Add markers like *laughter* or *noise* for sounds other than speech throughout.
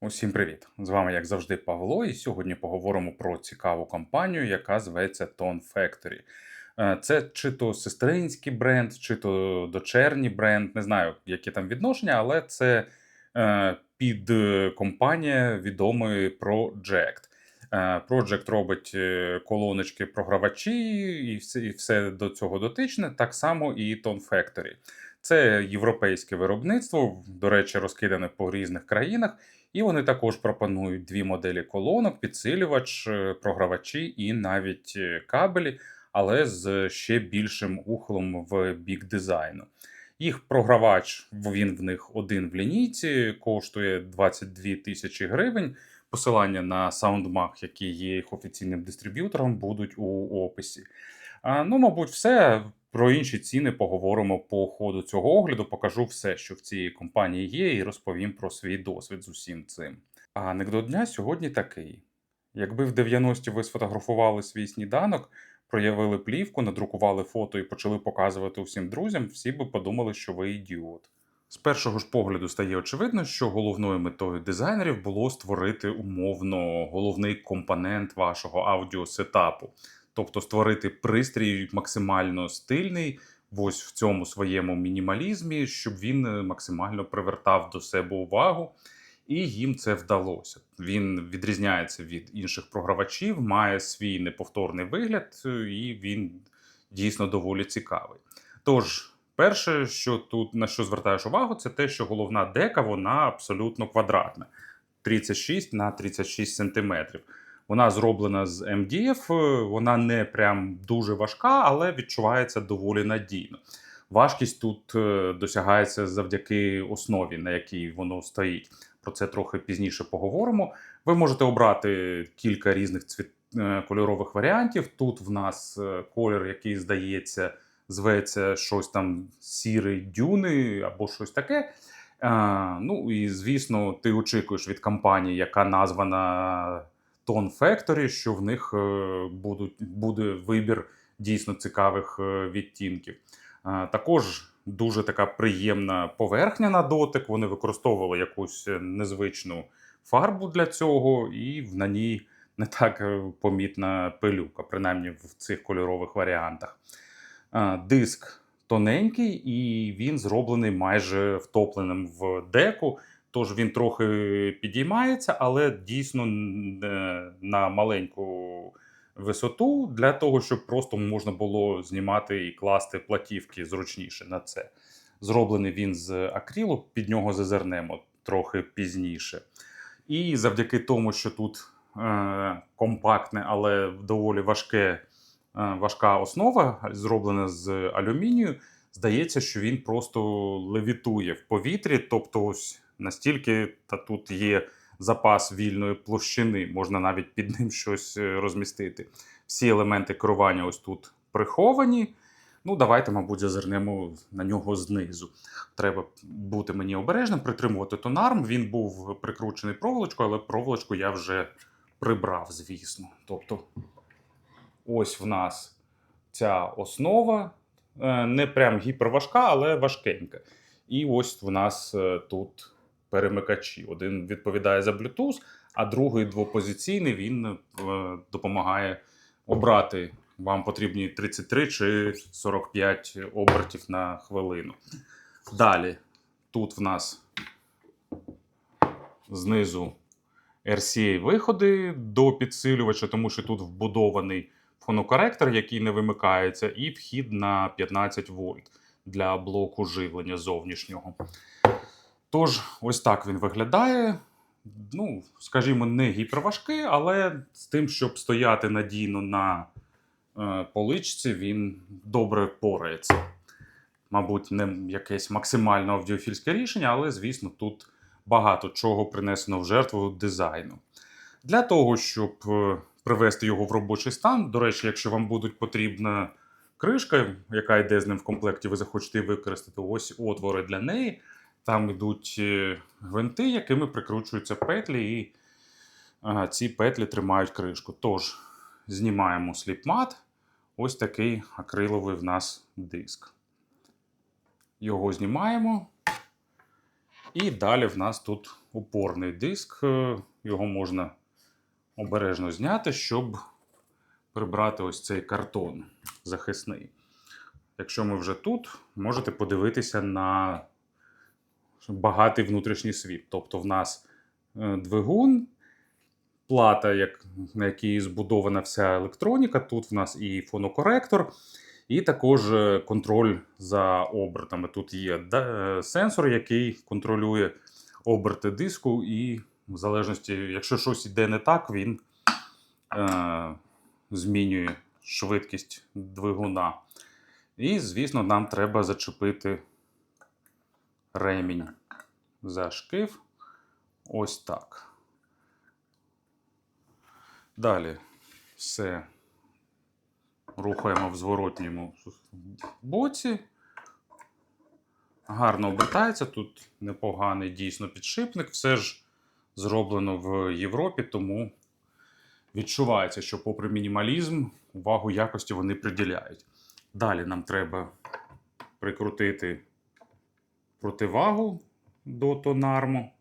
Усім привіт! З вами, як завжди, Павло, і сьогодні поговоримо про цікаву компанію, яка зветься Tone Factory. Е, Це чи то сестринський бренд, чи то дочерній бренд, не знаю, які там відношення, але це е, підкомпанія відомої Project. Е, Project робить е, колоночки програвачі і все, і все до цього дотичне, так само і Tone Factory. Це європейське виробництво, до речі, розкидане по різних країнах. І вони також пропонують дві моделі колонок: підсилювач, е, програвачі і навіть е, кабелі, але з ще більшим ухилом в бік дизайну. Їх програвач, він в них один в лінійці, коштує 22 тисячі гривень. Посилання на SoundMag, який є їх офіційним дистриб'ютором, будуть у описі. А, ну, мабуть, все. Про інші ціни поговоримо по ходу цього огляду. Покажу все, що в цій компанії є, і розповім про свій досвід з усім цим. А анекдот дня сьогодні такий: якби в 90-ті ви сфотографували свій сніданок, проявили плівку, надрукували фото і почали показувати усім друзям, всі би подумали, що ви ідіот. З першого ж погляду стає очевидно, що головною метою дизайнерів було створити умовно головний компонент вашого аудіосетапу. Тобто створити пристрій максимально стильний, ось в цьому своєму мінімалізмі, щоб він е, максимально привертав до себе увагу, і їм це вдалося. Він відрізняється від інших програвачів, має свій неповторний вигляд, е, і він дійсно доволі цікавий. Тож, перше, що тут на що звертаєш увагу, це те, що головна дека вона абсолютно квадратна. 36 на 36 сантиметрів. Вона зроблена з MDF, е, вона не прям дуже важка, але відчувається доволі надійно. Важкість тут е, досягається завдяки основі, на якій воно стоїть. Про це трохи пізніше поговоримо. Ви можете обрати кілька різних цвіт... е, кольорових варіантів. Тут в нас колір, який здається, зветься щось там сірий дюни або щось таке. Ну і звісно, ти очікуєш від компанії, яка названа Tone Factory, що в них е, будуть, буде вибір дійсно цікавих е, відтінків. Також дуже така приємна поверхня на дотик. Вони використовували якусь е, незвичну фарбу для цього, і на ній не так помітна пилюка, принаймні в цих кольорових варіантах. Диск тоненький, і він зроблений майже втопленим в деку. Тож він трохи підіймається, але дійсно е, на маленьку висоту для того, щоб просто можна було знімати і класти платівки зручніше на це. Зроблений він з акрилу, під нього зазирнемо трохи пізніше. І завдяки тому, що тут е, компактне, але доволі важке, е, важка основа, зроблена з алюмінію, здається, що він просто левітує в повітрі. Тобто, ось настільки та тут є запас вільної площини, можна навіть під ним щось е, розмістити. Всі елементи керування ось тут приховані. Ну, давайте, мабуть, зазирнемо на нього знизу. Треба бути мені обережним, притримувати тонарм. Він був прикручений проволочкою, але проволочку я вже прибрав, звісно. Тобто, ось в нас ця основа. Е, Не прям гіперважка, але важкенька. І ось в нас е, тут перемикачі. Один відповідає за Bluetooth, а другий двопозиційний він е, допомагає обрати. Вам потрібні 33 чи 45 обертів на хвилину. Далі, тут в нас знизу RCA виходи до підсилювача, тому що тут вбудований фонокоректор, який не вимикається, і вхід на 15 вольт для блоку живлення зовнішнього. Тож, ось так він виглядає. Ну, скажімо, не гіперважкий, але з тим, щоб стояти надійно на е, поличці, він добре порається. Мабуть, не якесь максимально аудіофільське рішення, але, звісно, тут багато чого принесено в жертву дизайну. Для того, щоб е, привести його в робочий стан, до речі, якщо вам будуть потрібна кришка, яка йде з ним в комплекті, ви захочете використати, ось отвори для неї. Там йдуть е, гвинти, якими прикручуються петлі, і ці петлі тримають кришку. Тож, знімаємо сліпмат. Ось такий акриловий в нас диск. Його знімаємо. І далі в нас тут опорний диск. е, Його можна обережно зняти, щоб прибрати ось цей картон захисний. Якщо ми вже тут, можете подивитися на багатий внутрішній світ. Тобто, в нас е, двигун, плата, як, на якій збудована вся електроніка. Тут в нас і фонокоректор, і також е, контроль за обертами. Тут є е, сенсор, який контролює оберти диску, і в залежності, якщо щось йде не так, він е, змінює швидкість двигуна. І, звісно, нам треба зачепити ремінь за шкив. Ось так. Далі все рухаємо в зворотньому боці. Гарно обертається. Тут непоганий дійсно підшипник. Все ж зроблено в Європі, тому відчувається, що, попри мінімалізм, увагу якості вони приділяють. Далі нам треба прикрутити противагу до тонарму.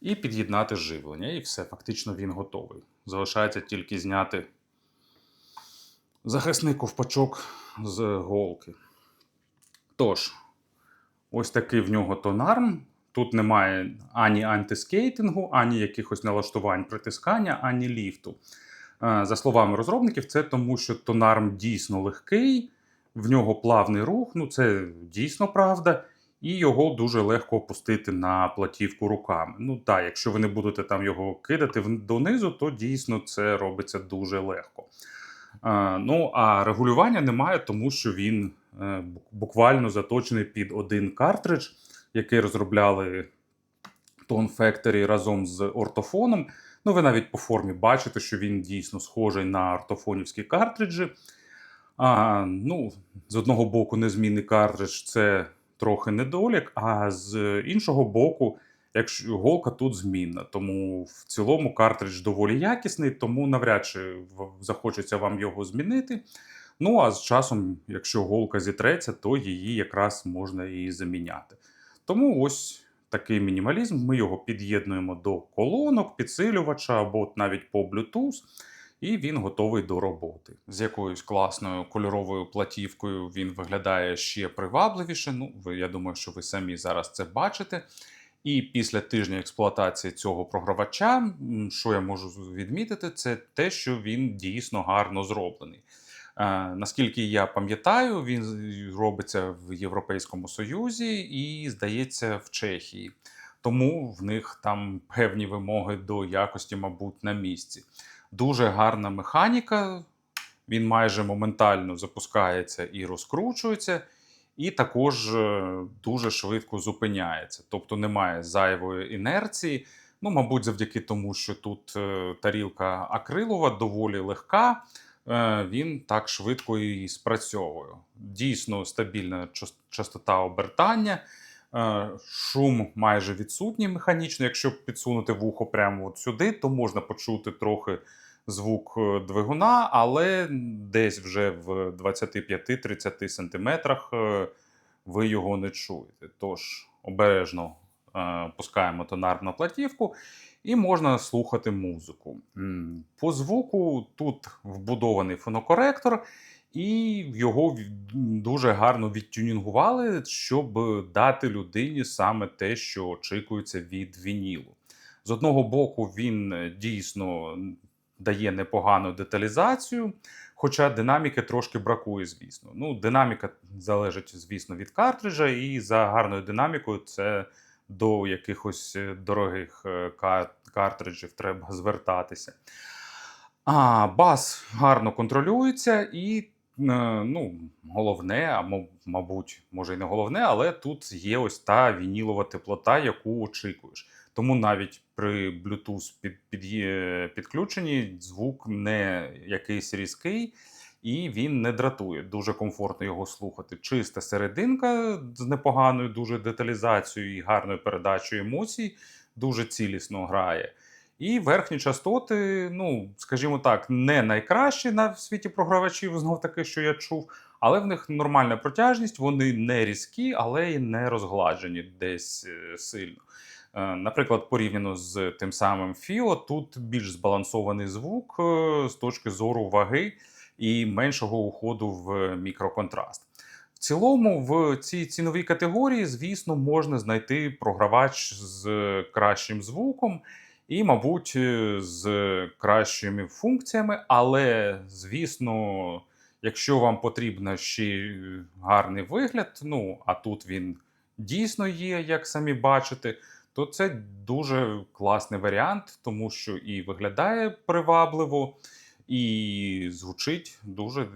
І під'єднати живлення. І все, фактично він готовий. Залишається тільки зняти захисний ковпачок з голки. Тож, ось такий в нього тонарм. Тут немає ані антискейтингу, ані якихось налаштувань притискання, ані ліфту. Е, За словами розробників, це тому, що тонарм дійсно легкий, в нього плавний рух, ну це дійсно правда, і його дуже легко опустити на платівку руками. Ну так, якщо ви не будете там його кидати донизу, то дійсно це робиться дуже легко. Е, Ну а регулювання немає, тому що він е, буквально заточений під один картридж, який розробляли Tone Factory разом з ортофоном. Ну, ви навіть по формі бачите, що він дійсно схожий на ортофонівські картриджі. А, ну, з одного боку, незмінний картридж це трохи недолік, а з іншого боку, якщо голка тут змінна. Тому в цілому картридж доволі якісний, тому навряд чи захочеться вам його змінити. Ну а з часом, якщо голка зітреться, то її якраз можна і заміняти. Тому ось такий мінімалізм. Ми його під'єднуємо до колонок, підсилювача або навіть по Bluetooth, і він готовий до роботи. З якоюсь класною кольоровою платівкою він виглядає ще привабливіше. Ну, ви, я думаю, що ви самі зараз це бачите. І після тижня експлуатації цього програвача, що я можу відмітити, це те, що він дійсно гарно зроблений. Е, наскільки я пам'ятаю, він робиться в Європейському Союзі і, здається, в Чехії. Тому в них там певні вимоги до якості, мабуть, на місці. Дуже гарна механіка. Він майже моментально запускається і розкручується, і також е, дуже швидко зупиняється. Тобто немає зайвої інерції. Ну, мабуть, завдяки тому, що тут е, тарілка акрилова доволі легка, він так швидко і спрацьовує. Дійсно стабільна частота обертання. Е, Шум майже відсутній механічно. Якщо підсунути вухо прямо от сюди, то можна почути трохи звук е, двигуна, але десь вже в 25-30 сантиметрах е, ви його не чуєте. Тож обережно е, пускаємо тонар на платівку і можна слухати музику. По звуку тут вбудований фонокоректор, і його дуже гарно відтюнінгували, щоб дати людині саме те, що очікується від вінілу. З одного боку, він е, дійсно дає непогану деталізацію, хоча динаміки трошки бракує, звісно. Ну, динаміка залежить, звісно, від картриджа, і за гарною динамікою це до якихось е, дорогих е, картриджів треба звертатися. А бас гарно контролюється, і е, ну, головне, а мабуть, може і не головне, але тут є ось та вінілова теплота, яку очікуєш. Тому навіть при Bluetooth під, під, підключенні звук не якийсь різкий, і він не дратує. Дуже комфортно його слухати. Чиста серединка з непоганою дуже деталізацією і гарною передачею емоцій, дуже цілісно грає. І верхні частоти, ну, скажімо так, не найкращі на світі програвачів, знов таки, що я чув, Але в них нормальна протяжність, вони не різкі, але й не розгладжені десь е, сильно. Е, Наприклад, порівняно з тим самим Фіо, тут більш збалансований звук е, з точки зору ваги і меншого уходу в мікроконтраст. В цілому, в цій ціновій категорії, звісно, можна знайти програвач з кращим звуком і, мабуть, з кращими функціями, але, звісно, якщо вам потрібен ще гарний вигляд, ну а тут він дійсно є, як самі бачите, то це дуже класний варіант, тому що і виглядає привабливо, і звучить дуже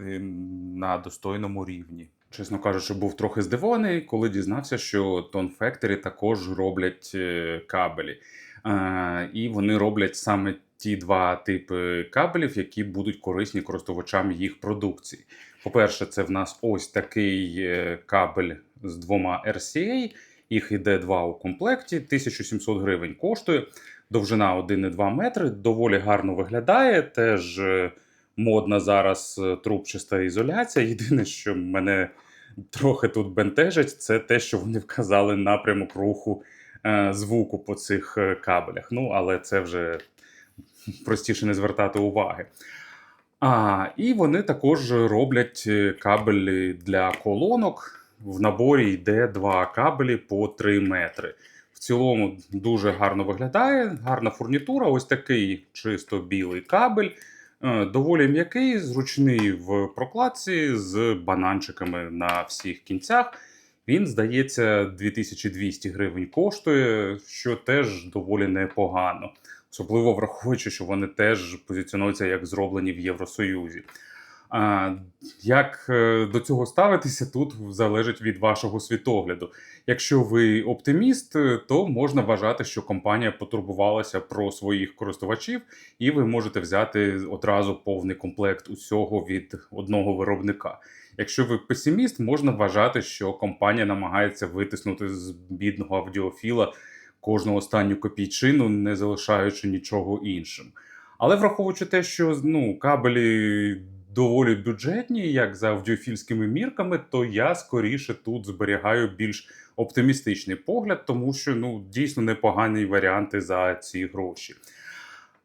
на достойному рівні. Чесно кажучи, був трохи здивований, коли дізнався, що Tone Factory також роблять е, кабелі. Е, І вони роблять саме ті два типи кабелів, які будуть корисні користувачам їх продукції. По-перше, це в нас ось такий е, кабель з двома RCA. Їх іде два у комплекті, 1700 гривень коштує. Довжина 1,2 метри, доволі гарно виглядає. Теж е, модна зараз е, трубчаста ізоляція. Єдине, що мене трохи тут бентежить, це те, що вони вказали напрямок руху е, звуку по цих кабелях. Ну, але це вже простіше не звертати уваги. А, і вони також роблять кабелі для колонок. В наборі йде два кабелі по 3 метри. В цілому дуже гарно виглядає, гарна фурнітура. Ось такий чисто білий кабель. Е, Доволі м'який, зручний в прокладці з бананчиками на всіх кінцях. Він, здається, 2200 гривень коштує, що теж доволі непогано. Особливо враховуючи, що вони теж позиціонуються як зроблені в Євросоюзі. А, як е, до цього ставитися, тут залежить від вашого світогляду. Якщо ви оптиміст, е, то можна вважати, що компанія потурбувалася про своїх користувачів, і ви можете взяти одразу повний комплект усього від одного виробника. Якщо ви песиміст, можна вважати, що компанія намагається витиснути з бідного аудіофіла кожну останню копійчину, не залишаючи нічого іншим. Але враховуючи те, що ну, кабелі доволі бюджетні, як за аудіофільськими мірками, то я скоріше тут зберігаю більш оптимістичний погляд, тому що ну, дійсно непогані варіанти за ці гроші.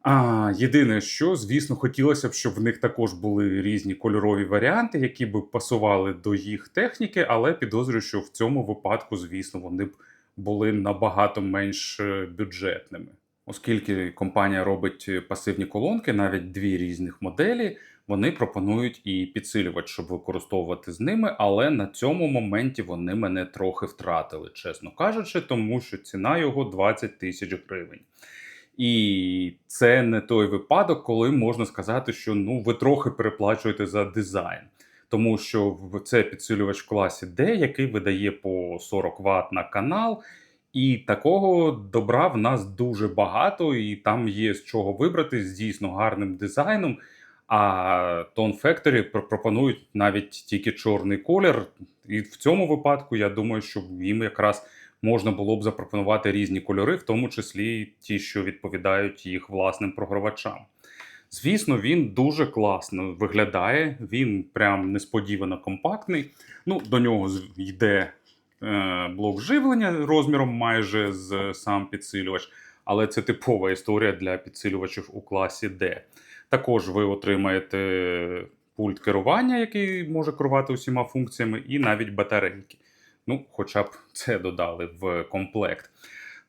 А, єдине, що, звісно, хотілося б, щоб в них також були різні кольорові варіанти, які б пасували до їх техніки, але підозрюю, що в цьому випадку, звісно, вони б були набагато менш е, бюджетними. Оскільки компанія робить е, пасивні колонки, навіть дві різних моделі, вони пропонують і підсилювач, щоб використовувати з ними, але на цьому моменті вони мене трохи втратили, чесно кажучи, тому що ціна його 20 тисяч гривень. І це не той випадок, коли можна сказати, що ну ви трохи переплачуєте за дизайн. Тому що це підсилювач в класі D, який видає по 40 Вт на канал. І такого добра в нас дуже багато, і там є з чого вибрати з дійсно гарним дизайном. А Tone Factory пропонують навіть тільки чорний колір. І в цьому випадку я думаю, що їм якраз можна було б запропонувати різні кольори, в тому числі ті, що відповідають їх власним програвачам. Звісно, він дуже класно виглядає, він прям несподівано компактний. Ну, до нього йде е, блок живлення розміром майже з сам підсилювач, але це типова історія для підсилювачів у класі D. Також ви отримаєте пульт керування, який може керувати усіма функціями, і навіть батарейки. Ну, хоча б це додали в комплект.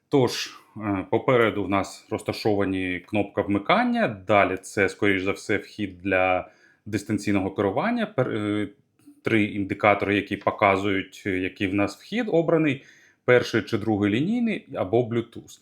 Тож, е, попереду в нас розташовані кнопка вмикання. Далі це, скоріш за все, вхід для дистанційного керування. Е, Три індикатори, які показують, е, який в нас вхід обраний: перший чи другий лінійний або Bluetooth.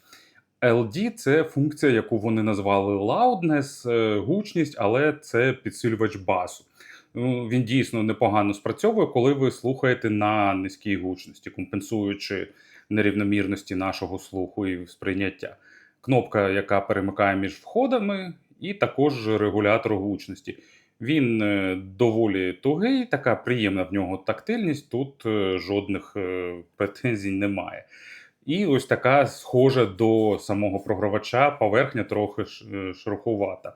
LD це функція, яку вони назвали loudness, е, гучність, але це підсилювач басу. Ну, він дійсно непогано спрацьовує, коли ви слухаєте на низькій гучності, компенсуючи нерівномірності нашого слуху і сприйняття. Кнопка, яка перемикає між входами, і також регулятор гучності. Він е, доволі тугий, така приємна в нього тактильність, тут е, жодних претензій немає. І ось така схожа до самого програвача, поверхня трохи ш- шероховата.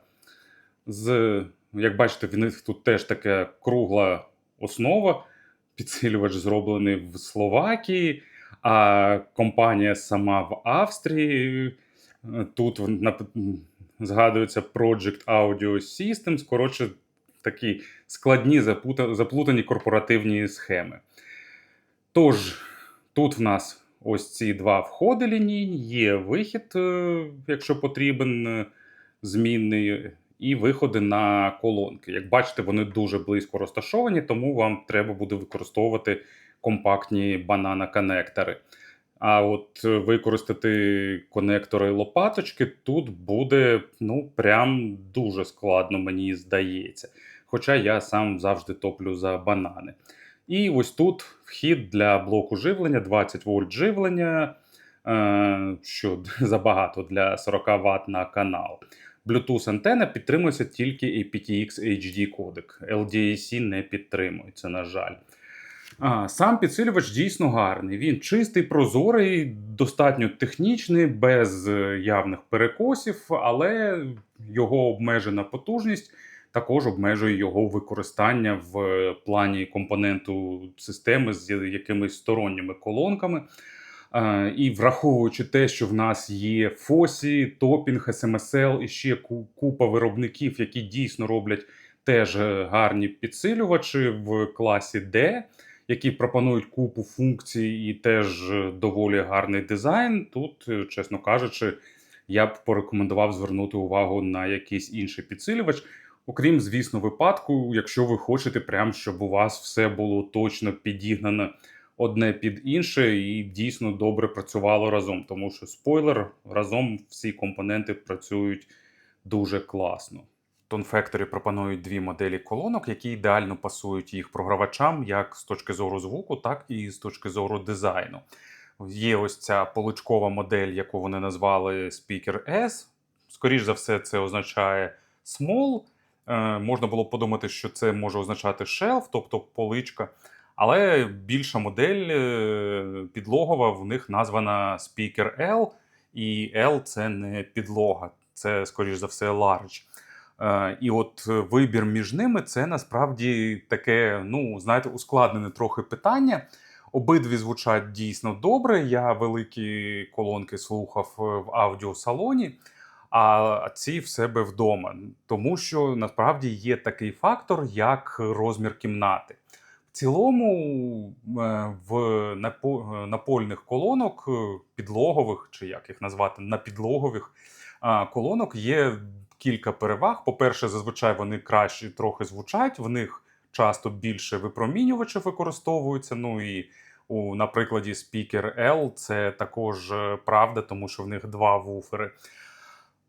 З, як бачите, в них тут теж така кругла основа. Підсилювач зроблений в Словакії, а компанія сама в Австрії. Е, Тут згадується Project Audio Systems. Коротше, такі складні заплутані корпоративні схеми. Тож, тут в нас ось ці два входи лінійні, є вихід, е, якщо потрібен, е, змінний, і виходи на колонки. Як бачите, вони дуже близько розташовані, тому вам треба буде використовувати компактні банана-конектори. А от е, використати конектори лопаточки тут буде ну прям дуже складно, мені здається. Хоча я сам завжди топлю за банани. І ось тут вхід для блоку живлення, 20 вольт живлення, е, що *laughs* забагато для 40 Вт на канал. Bluetooth антена підтримується тільки aptX HD кодек. LDAC не підтримується, на жаль. А, сам підсилювач дійсно гарний. Він чистий, прозорий, достатньо технічний, без е, явних перекосів, але його обмежена потужність також обмежує його використання в е, плані компоненту системи з якимись сторонніми колонками. Е, І враховуючи те, що в нас є Фосі, Топінг, SMSL і ще купа виробників, які дійсно роблять теж е, гарні підсилювачі в класі D, які пропонують купу функцій і теж доволі гарний дизайн. Тут, чесно кажучи, я б порекомендував звернути увагу на якийсь інший підсилювач. Окрім, звісно, випадку, якщо ви хочете, прям щоб у вас все було точно підігнано одне під інше і дійсно добре працювало разом. Тому що спойлер, разом всі компоненти працюють дуже класно. Factory пропонують дві моделі колонок, які ідеально пасують їх програвачам як з точки зору звуку, так і з точки зору дизайну. Є ось ця поличкова модель, яку вони назвали Speaker S. Скоріш за все, це означає small. Е, можна було подумати, що це може означати shelf, тобто поличка. Але більша модель е, підлогова в них названа Speaker L, і L це не підлога, це, скоріш за все, large. Е, І от вибір між ними це насправді таке, ну, знаєте, ускладнене трохи питання. Обидві звучать дійсно добре. Я великі колонки слухав в аудіосалоні, а ці в себе вдома. Тому що насправді є такий фактор, як розмір кімнати. В цілому е, в е, напольних колонок, е, підлогових, чи як їх назвати, напідлогових а, колонок є кілька переваг. По-перше, зазвичай вони краще трохи звучать, в них часто більше випромінювачів використовується. Ну і у, на прикладі Speaker L це також правда, тому що в них два вуфери.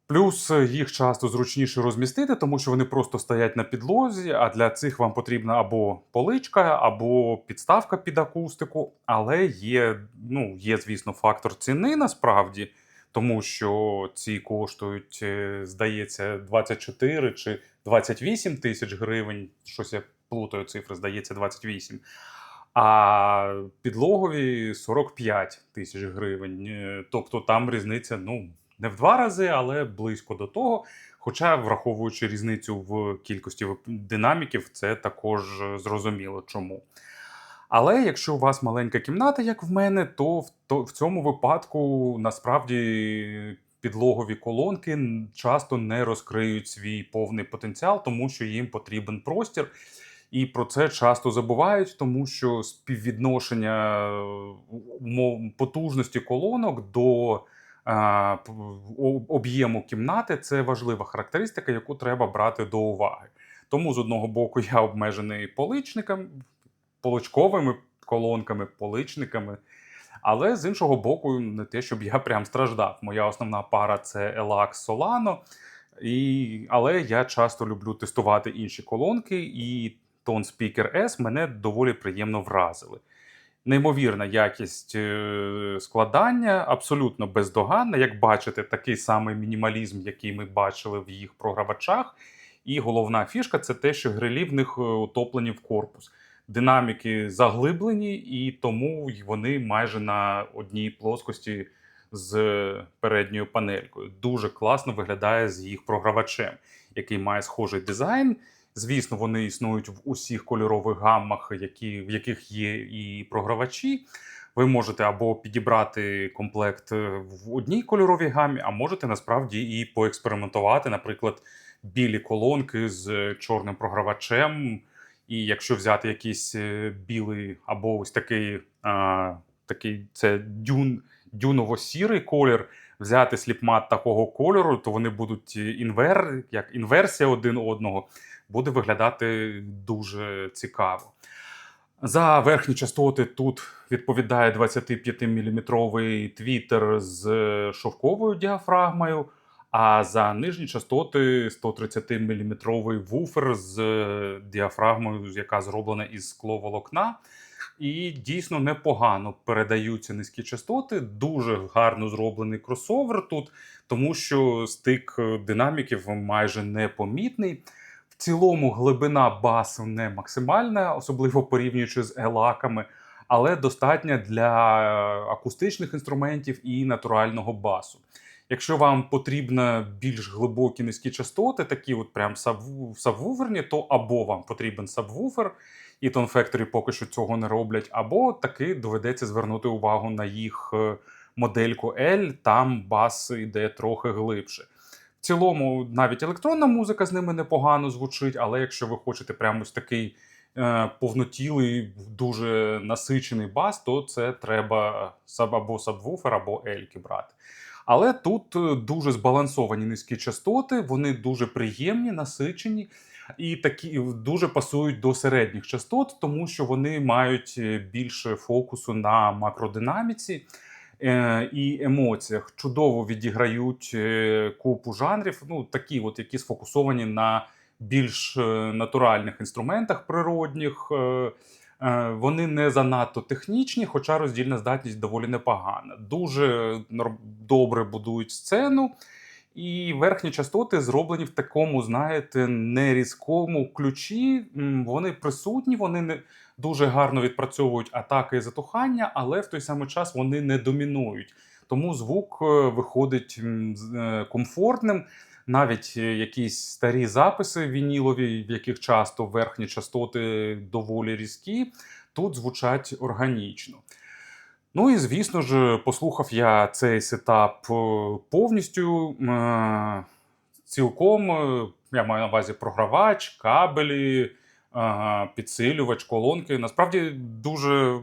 Плюс е, їх часто зручніше розмістити, тому що вони просто стоять на підлозі, а для цих вам потрібна або поличка, або підставка під акустику. Але є, ну, є, звісно, фактор ціни насправді, тому що ці коштують, е, здається, 24 чи 28 тисяч гривень. Щось я плутаю цифри, здається, 28. А підлогові 45 тисяч гривень. Е, Тобто там різниця, ну, не в два рази, але близько до того. Хоча, враховуючи різницю в кількості динаміків, це також е, зрозуміло чому. Але якщо у вас маленька кімната, як в мене, то в, то в цьому випадку насправді підлогові колонки часто не розкриють свій повний потенціал, тому що їм потрібен простір. І про це часто забувають, тому що співвідношення е, потужності колонок до об'єму кімнати це важлива характеристика, яку треба брати до уваги. Тому з одного боку я обмежений поличниками, поличковими колонками, поличниками. Але з іншого боку, не те, щоб я прям страждав. Моя основна пара це Elax Solano. І, але я часто люблю тестувати інші колонки, і Tone Speaker S мене доволі приємно вразили. Неймовірна якість е, складання, абсолютно бездоганна. Як бачите, такий самий мінімалізм, який ми бачили в їх програвачах. І головна фішка це те, що грилі в них е, утоплені в корпус. Динаміки заглиблені, і тому вони майже на одній плоскості з передньою панелькою. Дуже класно виглядає з їх програвачем, який має схожий дизайн. Звісно, вони існують в усіх кольорових гаммах, які, в яких є і програвачі. Ви можете або підібрати комплект е, в одній кольоровій гамі, а можете насправді і поекспериментувати, наприклад, білі колонки з чорним програвачем. І якщо взяти якийсь е, білий або ось такий, а, такий це дюн, дюново-сірий колір, взяти сліпмат такого кольору, то вони будуть інвер, як інверсія один одного, буде виглядати дуже цікаво. За верхні частоти тут відповідає 25-мм твітер з шовковою діафрагмою, а за нижні частоти 130-мм вуфер з діафрагмою, яка зроблена із скловолокна. І дійсно непогано передаються низькі частоти. Дуже гарно зроблений кросовер тут, тому що стик динаміків майже непомітний. Цілому глибина басу не максимальна, особливо порівнюючи з елаками, але достатня для акустичних інструментів і натурального басу. Якщо вам потрібно більш глибокі низькі частоти, такі от прям сабвуферні, то або вам потрібен сабвуфер, і Factory поки що цього не роблять, або таки доведеться звернути увагу на їх е, модельку L, там бас йде трохи глибше. Цілому, навіть електронна музика з ними непогано звучить, але якщо ви хочете прямо ось такий е, повнотілий, дуже насичений бас, то це треба саб або сабвуфер, або ельки брати. Але тут е, дуже збалансовані низькі частоти, вони дуже приємні, насичені і такі дуже пасують до середніх частот, тому що вони мають е, більше фокусу на макродинаміці і емоціях. Чудово відіграють е, купу жанрів, ну такі, от які сфокусовані на більш е, натуральних інструментах природних. Е, Е, Вони не занадто технічні, хоча роздільна здатність доволі непогана. Дуже добре будують сцену, і верхні частоти зроблені в такому, знаєте, нерізкому ключі. Вони присутні, вони не дуже гарно відпрацьовують атаки і затухання, але в той самий час вони не домінують. Тому звук е, виходить е, комфортним. Навіть е, якісь старі записи вінілові, в яких часто верхні частоти доволі різкі, тут звучать органічно. Ну і звісно ж, послухав я цей сетап е, повністю. е, Цілком е, я маю на увазі програвач, кабелі, підсилювач, колонки. Насправді дуже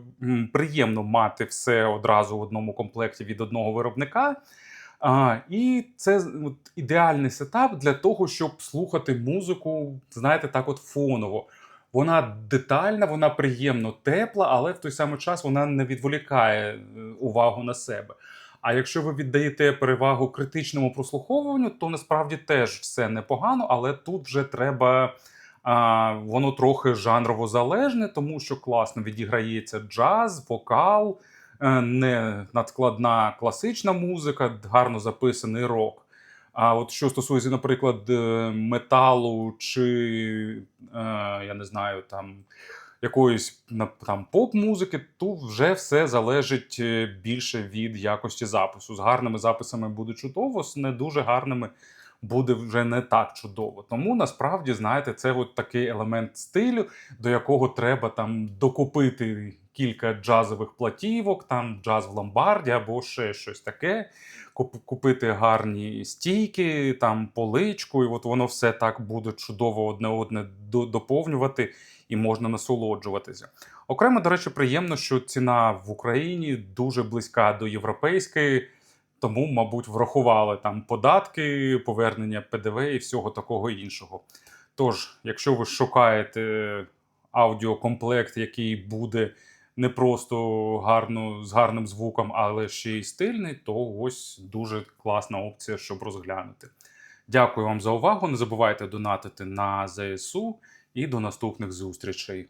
приємно мати все одразу в одному комплекті від одного виробника. І це ідеальний сетап для того, щоб слухати музику, знаєте, так от фоново. Вона детальна, вона приємно тепла, але в той самий час вона не відволікає е, увагу на себе. А якщо ви віддаєте перевагу критичному прослуховуванню, то насправді теж все непогано, але тут вже треба. А, воно трохи жанрово залежне, тому що класно відіграється джаз, вокал, е, не надскладна класична музика, гарно записаний рок. А от що стосується, наприклад, е, металу чи е, я не знаю, там якоїсь на- там поп-музики, то вже все залежить е, більше від якості запису. З гарними записами буде чудово, з не дуже гарними буде вже не так чудово. Тому насправді, знаєте, це от такий елемент стилю, до якого треба там докупити кілька джазових платівок, там джаз в ломбарді або ще щось таке. куп- Купити гарні стійки, там поличку, і от воно все так буде чудово одне одне до- доповнювати і можна насолоджуватися. Окремо, до речі, приємно, що ціна в Україні дуже близька до європейської, тому, мабуть, врахували там податки, повернення ПДВ і всього такого іншого. Тож, якщо ви шукаєте аудіокомплект, який буде не просто гарно, з гарним звуком, але ще й стильний, то ось дуже класна опція, щоб розглянути. Дякую вам за увагу. Не забувайте донатити на ЗСУ і до наступних зустрічей.